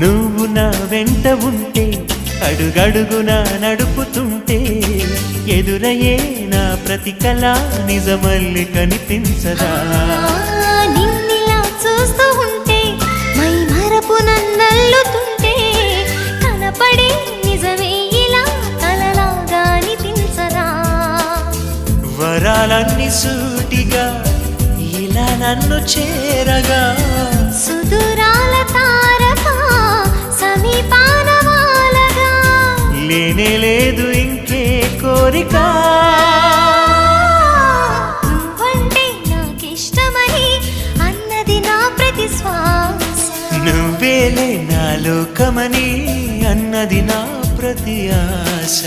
నువ్వు నా వెంట ఉంటే అడుగడుగున నడుపుతుంటే ఎదురయ్యే నా ప్రతి కళ నిజమల్లి కనిపించదా? ఆ, నిన్నిలా చూస్తూ ఉంటే మై మరపు నన్నల్లుతుంటే కనపడే నిజమే ఇలా కలలాగా అనిపించదా? వరాలన్నీ సూటిగా ఇలా నన్ను చేరగా లేనే లేదు ఇంకే కోరిక. నువ్వంటే నాకిష్టమని అన్నది నా ప్రతి శ్వాస నువ్వేలే నా లోకమని అన్నది నా ప్రతి ఆశ.